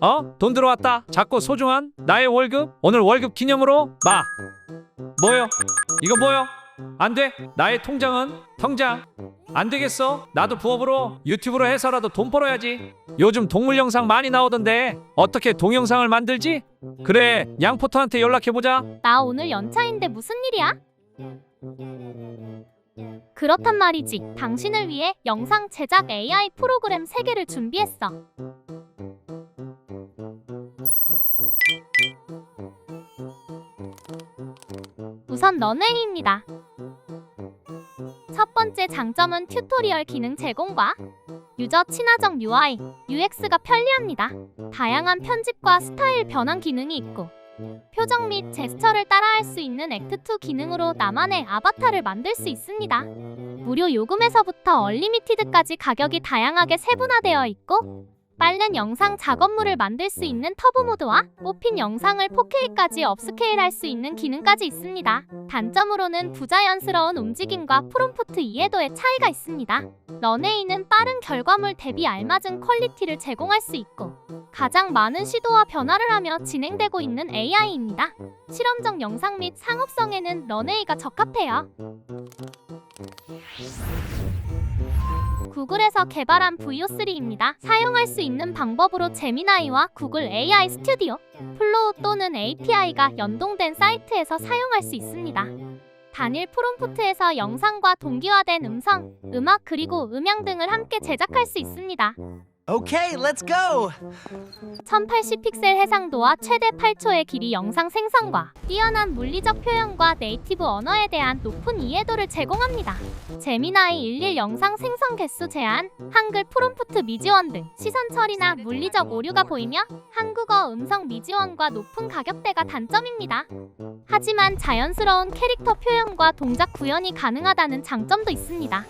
어? 돈 들어왔다. 작고 소중한 나의 월급. 오늘 월급 기념으로 마. 뭐요? 이거 뭐요? 안 돼. 나의 통장은 통장. 안 되겠어. 나도 부업으로 유튜브로 해서라도 돈 벌어야지. 요즘 동물 영상 많이 나오던데 어떻게 동영상을 만들지? 그래, 양포터한테 연락해 보자. 나 오늘 연차인데 무슨 일이야? 그렇단 말이지. 당신을 위해 영상 제작 AI 프로그램 3개를 준비했어. 우선 런웨이입니다. 첫 번째 장점은 튜토리얼 기능 제공과 유저 친화적 UI, UX가 편리합니다. 다양한 편집과 스타일 변환 기능이 있고 표정 및 제스처를 따라할 수 있는 액트2 기능으로 나만의 아바타를 만들 수 있습니다. 무료 요금에서부터 얼리미티드까지 가격이 다양하게 세분화되어 있고 빠른 영상 작업물을 만들 수 있는 터보 모드와 뽑힌 영상을 4K까지 업스케일 할 수 있는 기능까지 있습니다. 단점으로는 부자연스러운 움직임과 프롬프트 이해도의 차이가 있습니다. 런웨이는 빠른 결과물 대비 알맞은 퀄리티를 제공할 수 있고 가장 많은 시도와 변화를 하며 진행되고 있는 AI입니다. 실험적 영상 및 상업성에는 런웨이가 적합해요. 구글에서 개발한 VO3입니다. 사용할 수 있는 방법으로 제미나이와 구글 AI 스튜디오, 플로우 또는 API가 연동된 사이트에서 사용할 수 있습니다. 단일 프롬프트에서 영상과 동기화된 음성, 음악 그리고 음향 등을 함께 제작할 수 있습니다. Okay, let's go! 1080픽셀 해상도와 최대 8초의 길이 영상 생성과 뛰어난 물리적 표현과 네이티브 언어에 대한 높은 이해도를 제공합니다. 제미나이 11 영상 생성 개수 제한, 한글 프롬프트 미지원 등 시선 처리나 물리적 오류가 보이며 한국어 음성 미지원과 높은 가격대가 단점입니다. 하지만 자연스러운 캐릭터 표현과 동작 구현이 가능하다는 장점도 있습니다.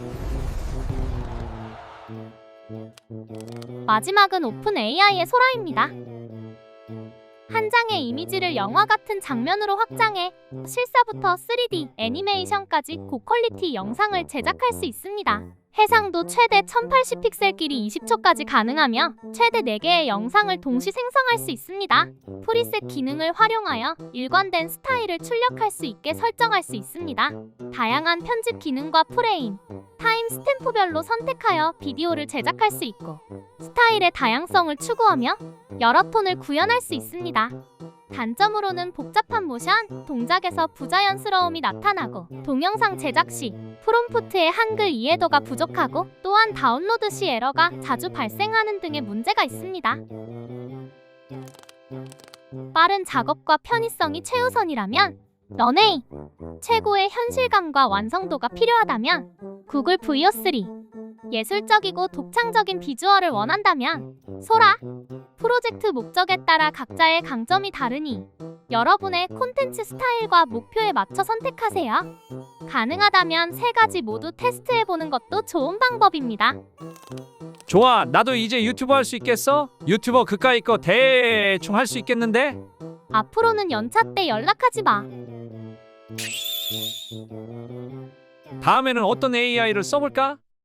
마지막은 오픈 AI의 소라입니다. 한 장의 이미지를 영화 같은 장면으로 확장해 실사부터 3D 애니메이션까지 고퀄리티 영상을 제작할 수 있습니다. 해상도 최대 1080픽셀 길이 20초까지 가능하며 최대 4개의 영상을 동시 생성할 수 있습니다. 프리셋 기능을 활용하여 일관된 스타일을 출력할 수 있게 설정할 수 있습니다. 다양한 편집 기능과 프레임, 타임 스탬프별로 선택하여 비디오를 제작할 수 있고 스타일의 다양성을 추구하며 여러 톤을 구현할 수 있습니다. 단점으로는 복잡한 모션, 동작에서 부자연스러움이 나타나고 동영상 제작 시 프롬프트의 한글 이해도가 부족하고 또한 다운로드 시 에러가 자주 발생하는 등의 문제가 있습니다. 빠른 작업과 편의성이 최우선이라면 런웨이 최고의 현실감과 완성도가 필요하다면 구글 VO3 예술적이고 독창적인 비주얼을 원한다면 소라 프로젝트 목적에 따라 각자의 강점이 다르니 여러분의 콘텐츠 스타일과 목표에 맞춰 선택하세요. 가능하다면 세 가지 모두 테스트해 보는 것도 좋은 방법입니다. 좋아, 나도 이제 유튜버 할 수 있겠어? 유튜버 그까이 거 대충 할 수 있겠는데? 앞으로는 연차 때 연락하지 마. 다음에는 어떤 AI를 써볼까?